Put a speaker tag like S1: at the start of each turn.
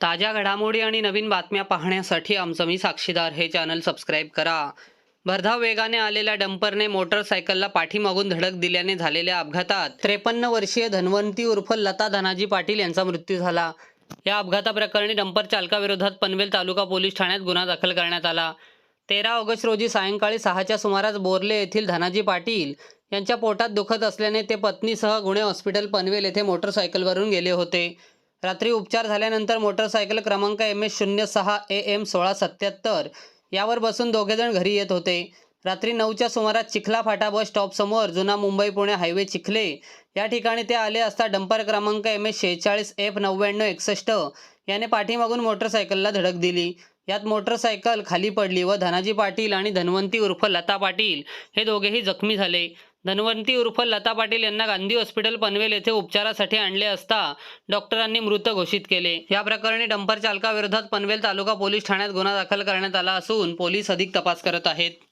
S1: ताज्या घडामोडी आणि नवीन बातम्या पाहण्यासाठी आमचं मी साक्षीदार हे चॅनल सबस्क्राईब करा. भरधाव वेगाने आलेल्या डंपरने मोटरसायकलला पाठीमागून धडक दिल्याने झालेल्या अपघातात त्रेपन्न वर्षीय धन्वंती उर्फ लता धनाजी पाटील यांचा मृत्यू झाला. या अपघाताप्रकरणी डंपर चालकाविरोधात पनवेल तालुका पोलीस ठाण्यात गुन्हा दाखल करण्यात आला. तेरा ऑगस्ट रोजी सायंकाळी सहाच्या सुमारास बोर्ले येथील धनाजी पाटील यांच्या पोटात दुखत असल्याने ते पत्नीसह गुणे हॉस्पिटल पनवेल येथे मोटरसायकलवरून गेले होते. रात्री उपचार झाल्यानंतर मोटरसायकल क्रमांक एम एस शून्य सहा ए एम सोळा सत्याहत्तर यावर बसून दोघेजण घरी येत होते. रात्री नऊच्या सुमारास चिखला फाटा बस स्टॉपसमोर जुना मुंबई पुणे हायवे चिखले. या ठिकाणी ते आले असता डंपर क्रमांक एम एस शेहेचाळीस एफ नव्याण्णव एकसष्ट याने पाठीमागून मोटरसायकलला धडक दिली. यात मोटरसायकल खाली पडली व धनाजी पाटील आणि धन्वंती उर्फ लता पाटील हे दोघेही जखमी झाले. धन्वंती उर्फ लता पाटील यांना गांधी हॉस्पिटल पनवेल येथे उपचारासाठी आणले असता डॉक्टरांनी मृत घोषित केले. या प्रकरणी डंपर चालकाविरोधात पनवेल तालुका पोलीस ठाण्यात गुन्हा दाखल करण्यात आला असून पोलीस अधिक तपास करत आहेत.